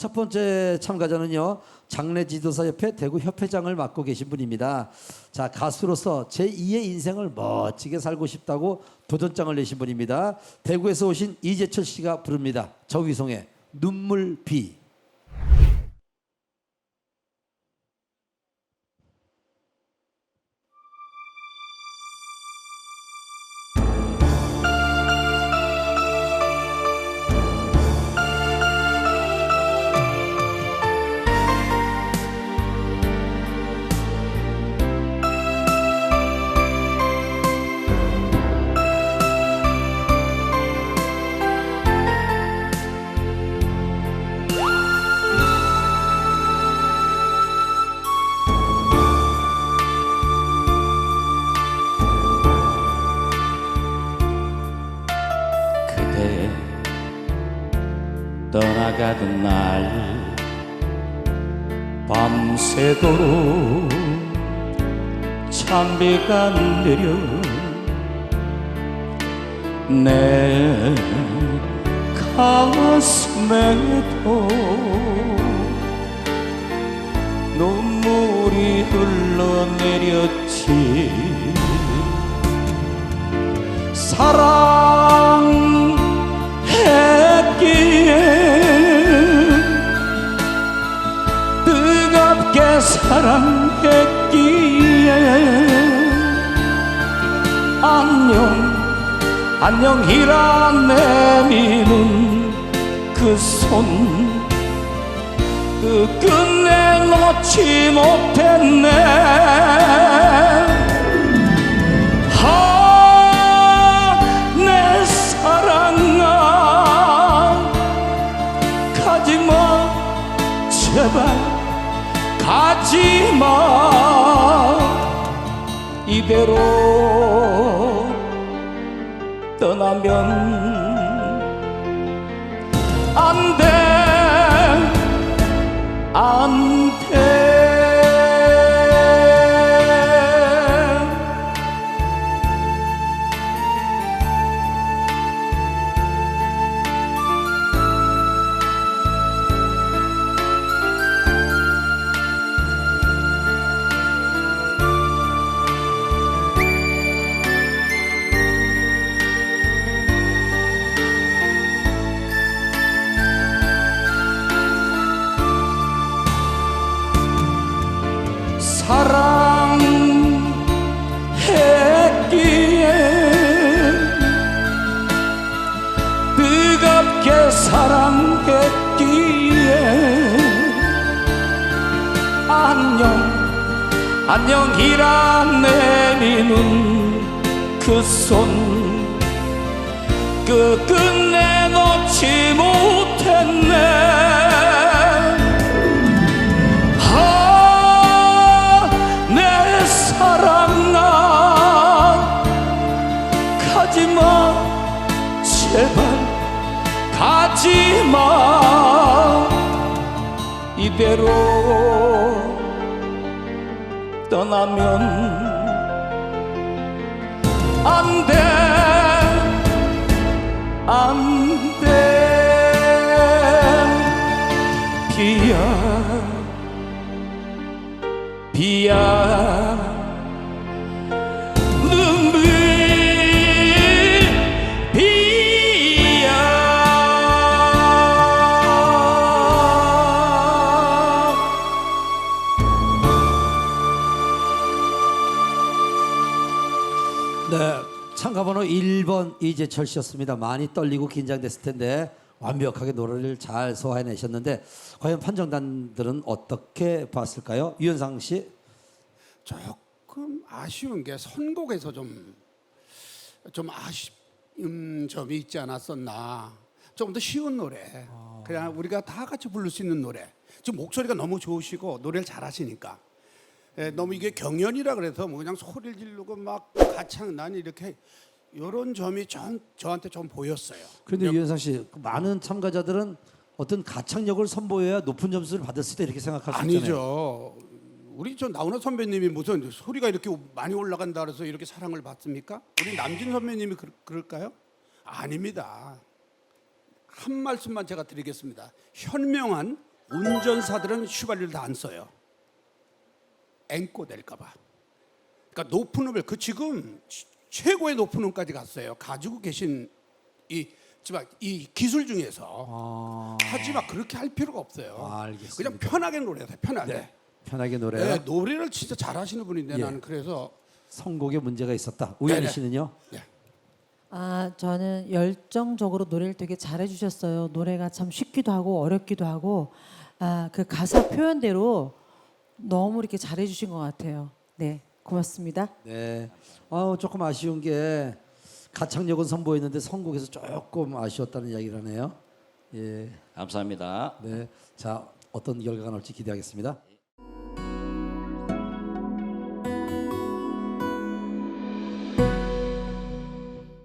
첫 번째 참가자는요. 장례 지도사 협회 대구 협회장을 맡고 계신 분입니다. 자 가수로서 제 2의 인생을 멋지게 살고 싶다고 도전장을 내신 분입니다. 대구에서 오신 이재철 씨가 부릅니다. 정위송의 눈물 비. 그대 떠나가던 날 밤새도록 찬비가 내려 내 가슴에도 눈물이 흘러내렸지. 사랑 안녕이라 내미는 그 손. 그 끝내 놓지 못했네. 아, 내 사랑아. 가지마. 제발 가지마. 이대로 떠나면 안돼 사랑했기에 뜨겁게 사랑했기에 안녕 안녕이라 내미는 그 손. 그 끝내 놓지 못했네 이대로 떠나면 안 돼 안 돼. 비야 비야 네, 참가번호 1번 이재철 씨였습니다. 많이 떨리고 긴장됐을 텐데 완벽하게 노래를 잘 소화해내셨는데 과연 판정단들은 어떻게 봤을까요? 유현상 씨. 조금 아쉬운 게 선곡에서 좀, 좀 아쉬운 점이 있지 않았었나. 좀더 쉬운 노래. 그냥 우리가 다 같이 부를 수 있는 노래. 지금 목소리가 너무 좋으시고 노래를 잘하시니까. 예, 너무 이게 경연이라 그래서 뭐 그냥 소리를 지르고 막 가창 난 이렇게 이런 점이 좀 저한테 좀 보였어요. 그런데 유현상 씨, 그 많은 참가자들은 어떤 가창력을 선보여야 높은 점수를 받을 수 있다 이렇게 생각할 수 있잖아요. 아니죠. 우리 저 나훈아 선배님이 무슨 소리가 이렇게 많이 올라간다 그래서 이렇게 사랑을 받습니까? 우리 남진 선배님이 그, 그럴까요? 아닙니다. 한 말씀만 제가 드리겠습니다. 현명한 운전사들은 휘발유를 다 안 써요. 앵꼬 될까봐. 그러니까 높은 음을 그 지금 치- 최고의 높은 음까지 갔어요. 가지고 계신 이 지금 이 기술 중에서 아, 하지만 그렇게 할 필요가 없어요. 아, 알겠습니다. 그냥 편하게 노래하세요. 편하게. 네. 편하게 노래. 네, 노래를 진짜 잘하시는 분인데 예. 나는 그래서 선곡에 문제가 있었다. 우연희 네네. 씨는요? 네. 아, 저는 열정적으로 노래를 되게 잘해 주셨어요. 노래가 참 쉽기도 하고 어렵기도 하고 아, 그 가사 표현대로 너무 이렇게 잘해 주신 것 같아요. 네. 고맙습니다. 네. 어, 조금 아쉬운 게 가창력은 선보였는데 선곡에서 조금 아쉬웠다는 이야기를 하네요. 예. 감사합니다. 네. 자, 어떤 결과가 나올지 기대하겠습니다.